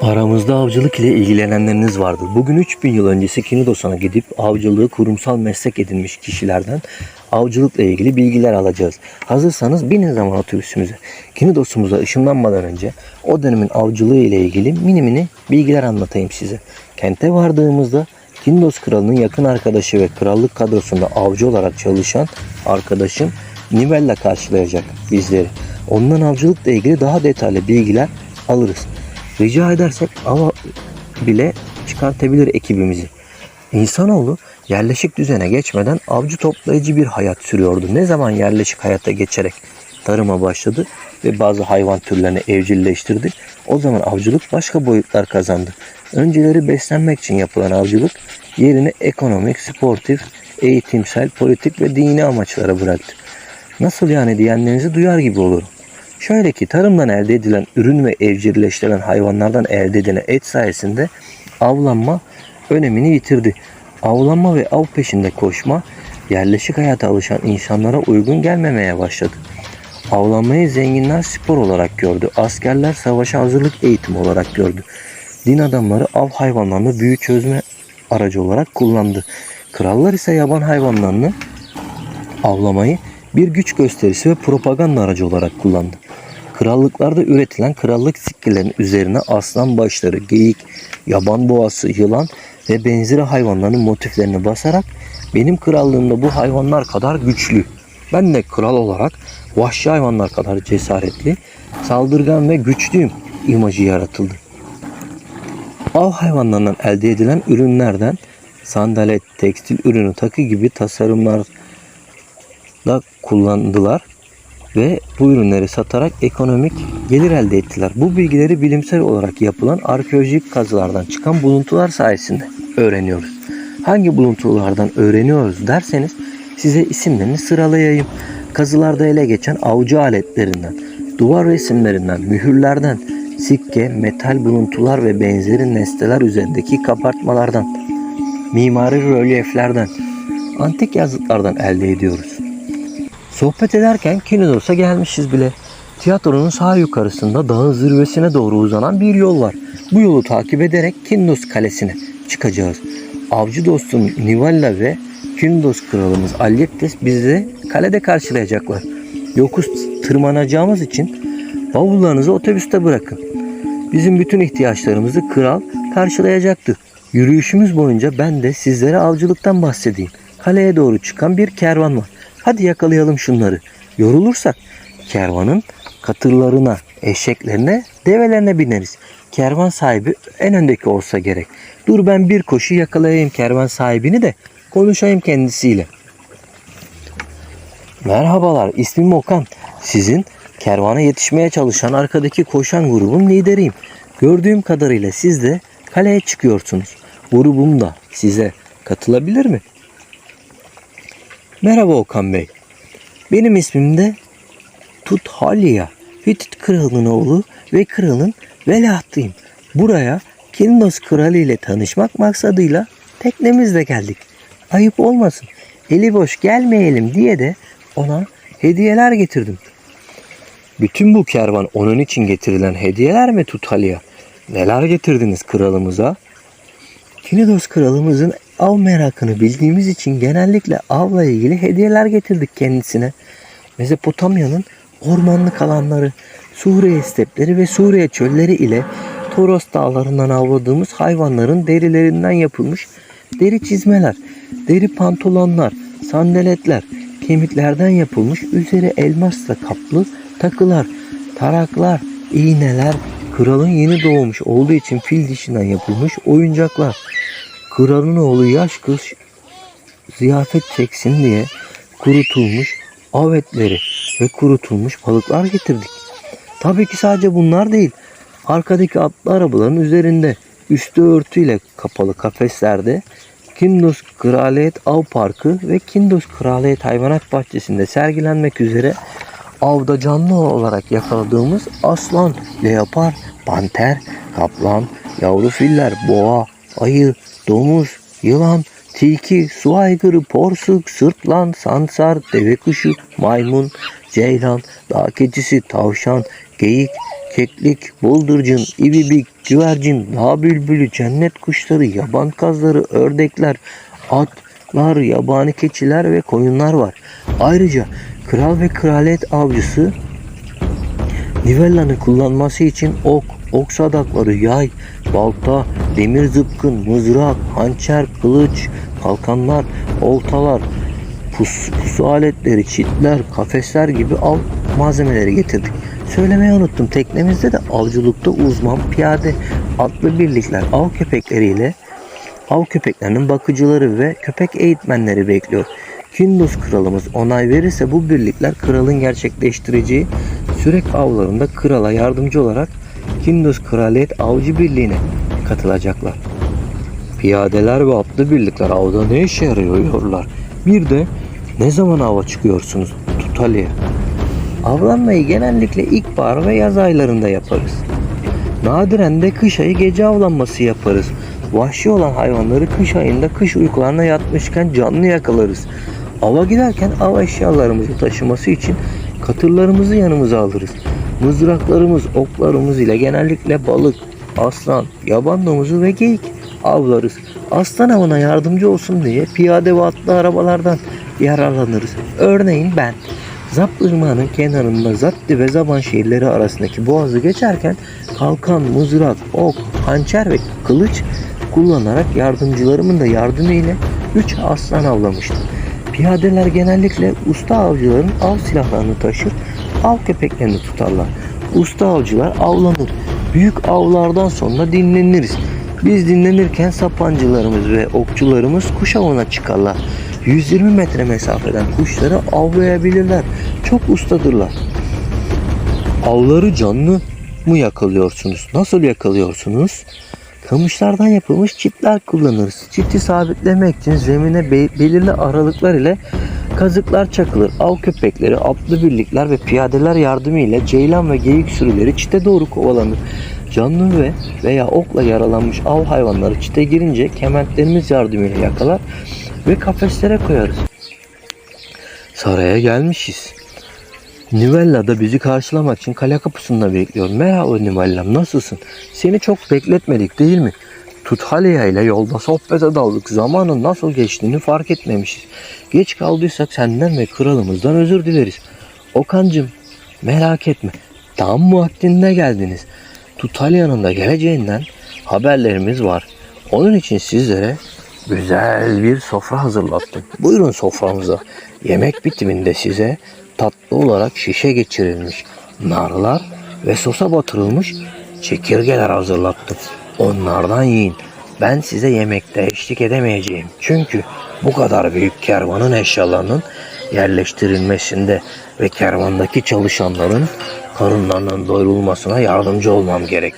Aramızda avcılık ile ilgilenenleriniz vardır. Bugün 3000 yıl öncesi Kinidos'a gidip avcılığı kurumsal meslek edinmiş kişilerden avcılıkla ilgili bilgiler alacağız. Hazırsanız binin zaman otobüsümüze. Kinidos'umuza ışınlanmadan önce o dönemin avcılığı ile ilgili mini mini bilgiler anlatayım size. Kente vardığımızda Kindos kralının yakın arkadaşı ve krallık kadrosunda avcı olarak çalışan arkadaşım Nivella karşılayacak bizleri. Ondan avcılıkla ilgili daha detaylı bilgiler alırız. Rica edersek ama bile çıkartabilir ekibimizi. İnsanoğlu yerleşik düzene geçmeden avcı toplayıcı bir hayat sürüyordu. Ne zaman yerleşik hayata geçerek tarıma başladı ve bazı hayvan türlerini evcilleştirdi. O zaman avcılık başka boyutlar kazandı. Önceleri beslenmek için yapılan avcılık yerini ekonomik, sportif, eğitimsel, politik ve dini amaçlara bıraktı. Nasıl yani diyenlerinizi duyar gibi olurum. Şöyle ki tarımdan elde edilen ürün ve evcilleştirilen hayvanlardan elde edilen et sayesinde avlanma önemini yitirdi. Avlanma ve av peşinde koşma yerleşik hayata alışan insanlara uygun gelmemeye başladı. Avlanmayı zenginler spor olarak gördü. Askerler savaşa hazırlık eğitimi olarak gördü. Din adamları av hayvanlarını büyü çözme aracı olarak kullandı. Krallar ise yaban hayvanlarını avlamayı bir güç gösterisi ve propaganda aracı olarak kullandı. Krallıklarda üretilen krallık sikkelerinin üzerine aslan başları, geyik, yaban boğası, yılan ve benzeri hayvanların motiflerini basarak benim krallığımda bu hayvanlar kadar güçlü. Ben de kral olarak vahşi hayvanlar kadar cesaretli, saldırgan ve güçlüyüm imajı yaratıldı. Av hayvanlarından elde edilen ürünlerden sandalet, tekstil ürünü, takı gibi tasarımlar da kullandılar ve bu ürünleri satarak ekonomik gelir elde ettiler. Bu bilgileri bilimsel olarak yapılan arkeolojik kazılardan çıkan buluntular sayesinde öğreniyoruz. Hangi buluntulardan öğreniyoruz derseniz size isimlerini sıralayayım. Kazılarda ele geçen avcı aletlerinden, duvar resimlerinden, mühürlerden, sikke, metal buluntular ve benzeri nesneler üzerindeki kabartmalardan, mimari rölyeflerden, antik yazıtlardan elde ediyoruz. Sohbet ederken Kinidos'a gelmişiz bile. Tiyatronun sağ yukarısında dağın zirvesine doğru uzanan bir yol var. Bu yolu takip ederek Kinidos Kalesi'ne çıkacağız. Avcı dostum Nivalla ve Kinidos kralımız Alyektes bizi kalede karşılayacaklar. Yokuş tırmanacağımız için bavullarınızı otobüste bırakın. Bizim bütün ihtiyaçlarımızı kral karşılayacaktı. Yürüyüşümüz boyunca ben de sizlere avcılıktan bahsedeyim. Kaleye doğru çıkan bir kervan var. Hadi yakalayalım şunları. Yorulursak kervanın katırlarına, eşeklerine, develerine bineriz. Kervan sahibi en öndeki olsa gerek. Dur ben bir koşu yakalayayım kervan sahibini de konuşayım kendisiyle. Merhabalar, ismim Okan. Sizin kervana yetişmeye çalışan arkadaki koşan grubun lideriyim. Gördüğüm kadarıyla siz de kaleye çıkıyorsunuz. Grubum da size katılabilir mi? Merhaba Okan Bey. Benim ismim de Tuthalya. Hitit kralının oğlu ve kralın veliahtıyım. Buraya Kindos kralı ile tanışmak maksadıyla teknemizle geldik. Ayıp olmasın. Eli boş gelmeyelim diye de ona hediyeler getirdim. Bütün bu kervan onun için getirilen hediyeler mi Tuthalya? Neler getirdiniz kralımıza? Kinidos kralımızın av merakını bildiğimiz için genellikle avla ilgili hediyeler getirdik kendisine. Mezopotamya'nın ormanlık alanları, Suriye stepleri ve Suriye çölleri ile Toros dağlarından avladığımız hayvanların derilerinden yapılmış deri çizmeler, deri pantolonlar, sandaletler, kemiklerden yapılmış üzeri elmasla kaplı takılar, taraklar, iğneler, kralın yeni doğmuş olduğu için fil dişinden yapılmış oyuncaklar, kralın oğlu yaş kız ziyafet çeksin diye kurutulmuş av etleri ve kurutulmuş balıklar getirdik. Tabii ki sadece bunlar değil. Arkadaki atlı arabaların üzerinde üstü örtüyle kapalı kafeslerde Kindos Kraliyet Av Parkı ve Kindos Kraliyet Hayvanat Bahçesi'nde sergilenmek üzere avda canlı olarak yakaladığımız aslan, leopar, panter, kaplan, yavru filler, boğa, ayı, domuz, yılan, tilki, su aygırı, porsuk, sırtlan, sansar, deve kuşu, maymun, ceylan, dağ keçisi, tavşan, geyik, keklik, buldurcun, ibibik, güvercin, dağ bülbülü, cennet kuşları, yaban kazları, ördekler, atlar, yabani keçiler ve koyunlar var. Ayrıca kral ve kraliyet avcısı Nivella'nın kullanması için ok, ok sadakları, yay, balta, demir zıpkın, mızrak, hançer, kılıç, kalkanlar, oltalar, pus, pusu aletleri, çitler, kafesler gibi av malzemeleri getirdik. Söylemeyi unuttum. Teknemizde de avcılıkta uzman piyade atlı birlikler av köpekleriyle av köpeklerinin bakıcıları ve köpek eğitmenleri bekliyor. Kindus kralımız onay verirse bu birlikler kralın gerçekleştireceği sürek avlarında krala yardımcı olarak Kindus Kraliyet Avcı Birliği'ne katılacaklar. Piyadeler ve atlı birlikler avda ne işe yarıyorlar? Bir de ne zaman ava çıkıyorsunuz Tutali'ye? Avlanmayı genellikle ilkbahar ve yaz aylarında yaparız. Nadiren de kış ayı gece avlanması yaparız. Vahşi olan hayvanları kış ayında kış uykularına yatmışken canlı yakalarız. Ava giderken av eşyalarımızı taşıması için katırlarımızı yanımıza alırız. Mızraklarımız, oklarımız ile genellikle balık, aslan, yaban domuzu ve geyik avlarız. Aslan avına yardımcı olsun diye piyade ve atlı arabalardan yararlanırız. Örneğin ben Zap Irmağı'nın kenarında Zatti ve Zaban şehirleri arasındaki boğazı geçerken kalkan, mızrak, ok, hançer ve kılıç kullanarak yardımcılarımın da yardımı ile 3 aslan avlamıştım. Piyadeler genellikle usta avcıların av silahlarını taşır, av köpeklerini tutarlar. Usta avcılar avlanır. Büyük avlardan sonra dinleniriz. Biz dinlenirken sapancılarımız ve okçularımız kuş avına çıkarlar. 120 metre mesafeden kuşları avlayabilirler. Çok ustadırlar. Avları canlı mı yakalıyorsunuz? Nasıl yakalıyorsunuz? Kamışlardan yapılmış çitler kullanırız. Çiti sabitlemek için zemine be- belirli aralıklar ile kazıklar çakılır. Av köpekleri, atlı birlikler ve piyadeler yardımıyla ceylan ve geyik sürüleri çite doğru kovalanır. Canlı ve veya okla yaralanmış av hayvanları çite girince kementlerimiz yardımıyla yakalar ve kafeslere koyarız. Saraya gelmişiz. Nivella da bizi karşılamak için kale kapısında bekliyor. Merhaba Nivellam nasılsın? Seni çok bekletmedik değil mi? Tuthalya ile yolda sohbete daldık. Zamanın nasıl geçtiğini fark etmemişiz. Geç kaldıysak senden ve kralımızdan özür dileriz. Okancım merak etme. Tam vaktinde geldiniz. Tutalya'nın da geleceğinden haberlerimiz var. Onun için sizlere güzel bir sofra hazırlattım. Buyurun soframıza. Yemek bitiminde size tatlı olarak şişe geçirilmiş narlar ve sosa batırılmış çekirgeler hazırlattım. Onlardan yiyin. Ben size yemekte eşlik edemeyeceğim. Çünkü bu kadar büyük kervanın eşyalarının yerleştirilmesinde ve kervandaki çalışanların karınlarının doyurulmasına yardımcı olmam gerek.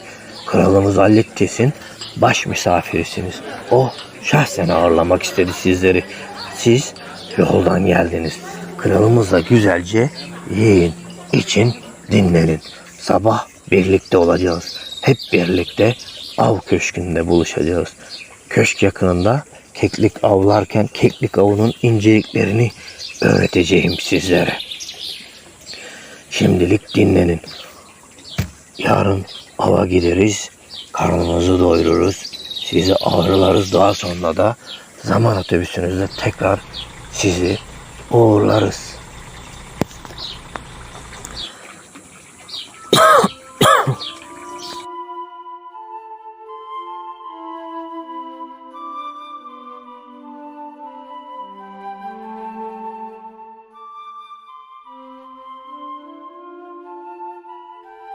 Kralımız Halletçes'in baş misafirisiniz. O şahsen ağırlamak istedi sizleri. Siz yoldan geldiniz. Kralımızla güzelce yiyin, için, dinlenin. Sabah birlikte olacağız. Hep birlikte av köşkünde buluşacağız. Köşk yakınında keklik avlarken keklik avının inceliklerini öğreteceğim sizlere. Şimdilik dinlenin. Yarın ava gideriz, karnımızı doyururuz, sizi ağırlarız daha sonra da zaman otobüsünüzde tekrar sizi uğurlarız.